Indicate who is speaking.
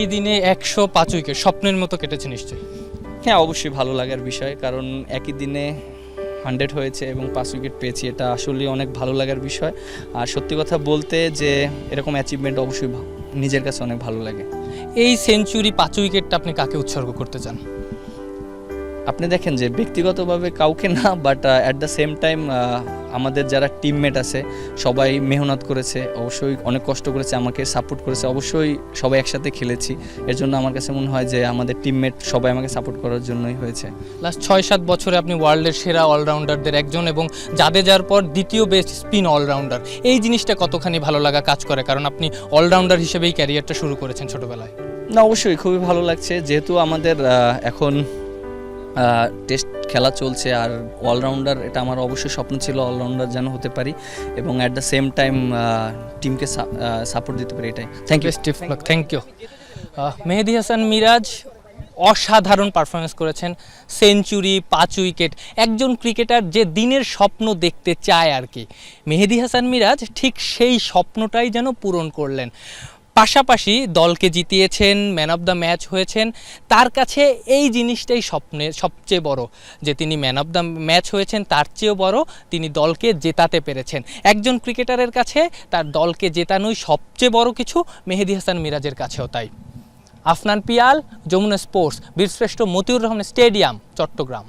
Speaker 1: একই দিনে একশো পাঁচ উইকেট স্বপ্নের মতো কেটেছে নিশ্চয়ই।
Speaker 2: হ্যাঁ অবশ্যই ভালো লাগার বিষয় কারণ একই দিনে হান্ড্রেড হয়েছে এবং পাঁচ উইকেট পেয়েছি এটা আসলে অনেক ভালো লাগার বিষয়। আর সত্যি কথা বলতে যে এরকম অ্যাচিভমেন্ট অবশ্যই নিজের কাছে অনেক ভালো লাগে।
Speaker 1: এই সেঞ্চুরি পাঁচ উইকেটটা আপনি কাকে উৎসর্গ করতে চান?
Speaker 2: আপনি দেখেন যে ব্যক্তিগতভাবে কাউকে না but at the same time আমাদের যারা টিমমেট আছে সবাই মেহনত করেছে অবশ্যই অনেক কষ্ট করেছে আমাকে সাপোর্ট করেছে অবশ্যই সবাই একসাথে খেলেছি। এর জন্য আমার কাছে মনে হয় যে আমাদের টিমমেট সবাই আমাকে সাপোর্ট করার জন্যই হয়েছে।
Speaker 1: লাস্ট ছয় সাত বছরে আপনি ওয়ার্ল্ডের সেরা অলরাউন্ডারদের একজন এবং জাদেজার পর দ্বিতীয় বেস্ট স্পিন অলরাউন্ডার এই জিনিসটা কতখানি ভালো লাগা কাজ করে? কারণ আপনি অলরাউন্ডার হিসেবেই ক্যারিয়ারটা শুরু করেছেন ছোটবেলায়।
Speaker 2: না অবশ্যই খুবই ভালো লাগছে। যেহেতু আমাদের এখন টেস্ট খেলা চলছে আর অলরাউন্ডার এটা আমার অবশ্যই স্বপ্ন ছিল অলরাউন্ডার যেন হতে পারি এবং অ্যাট দ্য সেম টাইম টিমকে সাপোর্ট দিতে পারি এটাই। Thank you
Speaker 1: stiff thank you Mehedi Hasan, Miraj অসাধারণ পারফরমেন্স করেছেন। সেঞ্চুরি পাঁচ উইকেট একজন ক্রিকেটার যে দিনের স্বপ্ন দেখতে চায় আর কি। মেহেদি হাসান, মিরাজ ঠিক সেই স্বপ্নটাই যেন পূরণ করলেন। পাশাপাশি দলকে জিতিয়েছেন ম্যান অফ দ্য ম্যাচ হয়েছেন। তার কাছে এই জিনিসটাই স্বপ্নে, সবচেয়ে বড়, যে তিনি ম্যান অফ দ্য ম্যাচ হয়েছেন, তার চেয়েও বড় তিনি দলকে জেতাতে পেরেছেন। একজন ক্রিকেটারের কাছে তার দলকে জেতানোই সবচেয়ে বড় কিছু, মেহেদি হাসান মিরাজের কাছেও তাই। আফনান পিয়াল, যমুনা স্পোর্টস, বীরশ্রেষ্ঠ মতিউর রহমান স্টেডিয়াম, চট্টগ্রাম।